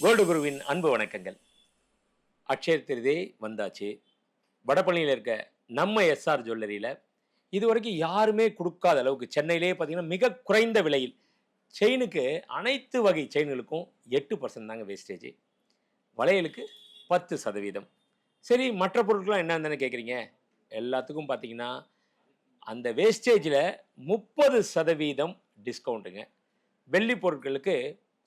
Gold குருவின் அன்பு வணக்கங்கள். அக்ஷய திருதே வந்தாச்சு. வடபழனியில் இருக்க நம்ம எஸ்ஆர் ஜுவல்லரியில் இது வரைக்கும் யாருமே கொடுக்காத அளவுக்கு சென்னையிலே பார்த்தீங்கன்னா மிக குறைந்த விலையில் செயினுக்கு அனைத்து வகை செயின்களுக்கும் எட்டு பர்சன்ட் தாங்க வேஸ்டேஜ் வளையலுக்கு பத்து சதவீதம். சரி மற்ற பொருட்கள்லாம் என்னன்னு கேட்குறீங்க எல்லாத்துக்கும் பார்த்தீங்கன்னா அந்த வேஸ்டேஜில் முப்பது சதவீதம் டிஸ்கவுண்ட்டுங்க வெள்ளி பொருட்களுக்கு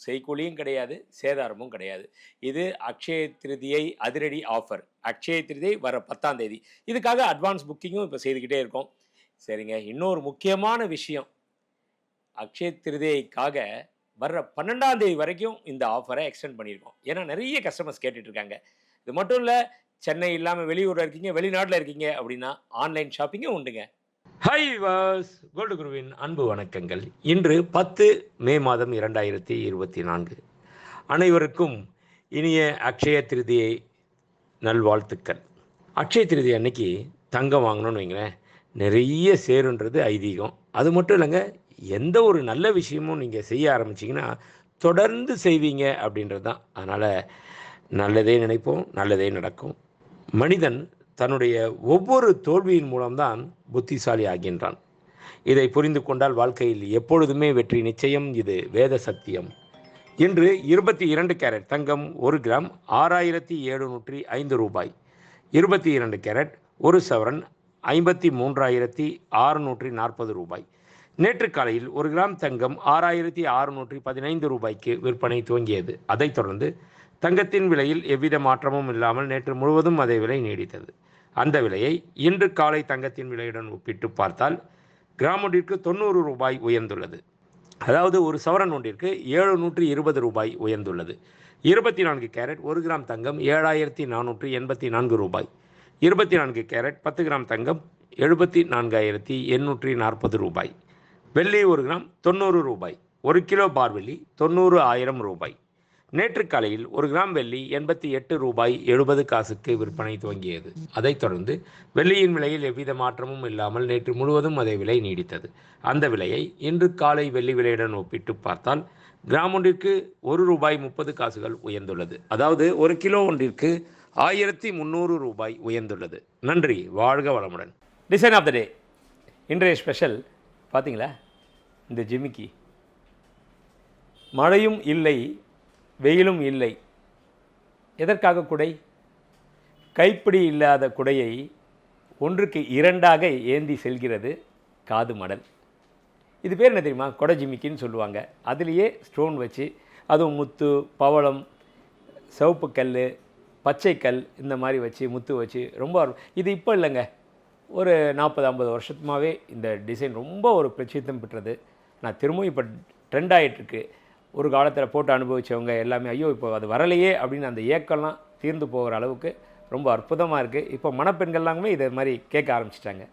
செய்கூலியும் கிடையாது சேதாரமும் கிடையாது. இது அக்ஷய திருதியை அதிரடி ஆஃபர் அக்ஷய திருதியை வர பத்தாம் தேதி. இதுக்காக அட்வான்ஸ் புக்கிங்கும் இப்போ செய்துக்கிட்டே இருக்கோம். சரிங்க இன்னொரு முக்கியமான விஷயம். அக்ஷய திருதியைக்காக வர்ற பன்னெண்டாம் தேதி வரைக்கும் இந்த ஆஃபரை எக்ஸ்டெண்ட் பண்ணியிருக்கோம். ஏன்னா நிறைய கஸ்டமர்ஸ் கேட்டுட்ருக்காங்க. இது மட்டும் இல்லை சென்னை இல்லாமல் வெளியூரில் இருக்கீங்க வெளிநாட்டில் இருக்கீங்க அப்படின்னா ஆன்லைன் ஷாப்பிங்கும் உண்டுங்க. ஹை வாஸ் கோல்டு குருவின் அன்பு வணக்கங்கள். இன்று பத்து மே மாதம் இரண்டாயிரத்தி இருபத்தி நான்கு. அனைவருக்கும் இனிய அக்ஷய திருதியை நல்வாழ்த்துக்கள். அக்ஷய திருதி அன்னைக்கு தங்கம் வாங்கணும்னு வைங்களேன். நிறைய சேருன்றது ஐதீகம். அது மட்டும் இல்லைங்க எந்த ஒரு நல்ல விஷயமும் நீங்கள் செய்ய ஆரம்பிச்சிங்கன்னா தொடர்ந்து செய்வீங்க அப்படின்றது தான் அதனால் நல்லதே நினைப்போம் நல்லதே நடக்கும். மனிதன் தன்னுடைய ஒவ்வொரு தோல்வியின் மூலம்தான் புத்திசாலி ஆகின்றான். இதை புரிந்து கொண்டால் வாழ்க்கையில் எப்பொழுதுமே வெற்றி நிச்சயம் இது வேத சத்தியம். இன்று இருபத்தி இரண்டு கேரட் தங்கம் ஒரு கிராம் ஆறாயிரத்தி எழுநூற்றி ஐந்து ரூபாய். இருபத்தி இரண்டு கேரட் ஒரு சவரன் ஐம்பத்தி மூன்றாயிரத்தி ஆறுநூற்றி நாற்பது ரூபாய். நேற்று காலையில் ஒரு கிராம் தங்கம் ஆறாயிரத்தி அறுநூற்றி பதினைந்து ரூபாய்க்கு விற்பனை துவங்கியது. அதைத் தொடர்ந்து தங்கத்தின் விலையில் எவ்வித மாற்றமும் இல்லாமல் நேற்று முழுவதும் அதே விலை நீடித்தது. அந்த விலையை இன்று காலை தங்கத்தின் விலையுடன் ஒப்பிட்டு பார்த்தால் கிராம் ஒன்றிற்கு தொண்ணூறு ரூபாய் உயர்ந்துள்ளது. அதாவது ஒரு சவரன் ஒன்றிற்கு ஏழுநூற்றி இருபது ரூபாய் உயர்ந்துள்ளது. இருபத்தி நான்கு கேரட் ஒரு கிராம் தங்கம் ஏழாயிரத்தி நானூற்றி எண்பத்தி நான்கு ரூபாய். இருபத்தி நான்கு கேரட் பத்து கிராம் தங்கம் எழுபத்தி நான்காயிரத்தி எண்ணூற்றி நாற்பது ரூபாய். வெள்ளி ஒரு கிராம் தொண்ணூறு ரூபாய். ஒரு கிலோ பார்வெள்ளி தொண்ணூறு ஆயிரம் ரூபாய். நேற்று காலையில் ஒரு கிராம் வெள்ளி எண்பத்தி எட்டு ரூபாய் எழுபது காசுக்கு விற்பனை துவங்கியது. அதைத் தொடர்ந்து வெள்ளியின் விலையில் எவ்வித மாற்றமும் இல்லாமல் நேற்று முழுவதும் அதே விலை நீடித்தது. அந்த விலையை இன்று காலை வெள்ளி விலையுடன் ஒப்பிட்டு பார்த்தால் கிராம் ஒன்றிற்கு ஒரு ரூபாய் முப்பது காசுகள் உயர்ந்துள்ளது. அதாவது ஒரு கிலோ ஒன்றிற்கு ஆயிரத்தி முந்நூறு ரூபாய் உயர்ந்துள்ளது. நன்றி வாழ்க வளமுடன். டிசைன் ஆஃப் த டே இன்றைய ஸ்பெஷல் பார்த்தீங்களா இந்த ஜிமிக்கி. மழையும் இல்லை வெயிலும் இல்லை. எதற்காக குடை? கைப்பிடி இல்லாத குடையை ஒன்றுக்கு இரண்டாக ஏந்தி செல்கிறது காது மடல். இது பேர் என்ன தெரியுமா? கொடை ஜிமிக்கின்னு சொல்லுவாங்க. அதுலேயே ஸ்டோன் வச்சு அதுவும் முத்து பவளம் சிவப்பு கல் பச்சை கல் இந்த மாதிரி வச்சு முத்து வச்சு ரொம்ப இது இப்போ இல்லைங்க. ஒரு நாற்பது ஐம்பது வருஷத்துமாவே இந்த டிசைன் ரொம்ப ஒரு பிரச்சித்தம் பெற்றது. நான் திரும்பவும் இப்போ ட்ரெண்ட் ஆகிட்டுருக்கு ஒரு காலத்தில் போட்டு அனுபவிச்சவங்க எல்லாமே ஐயோ இப்போ அது வரலையே அப்படின்னு அந்த ஏக்கம்லாம் தீர்ந்து போகிற அளவுக்கு ரொம்ப அற்புதமாக இருக்குது இப்போ மணப்பெண்கள்லாமே இதை மாதிரி கேட்க ஆரம்பிச்சிட்டாங்க.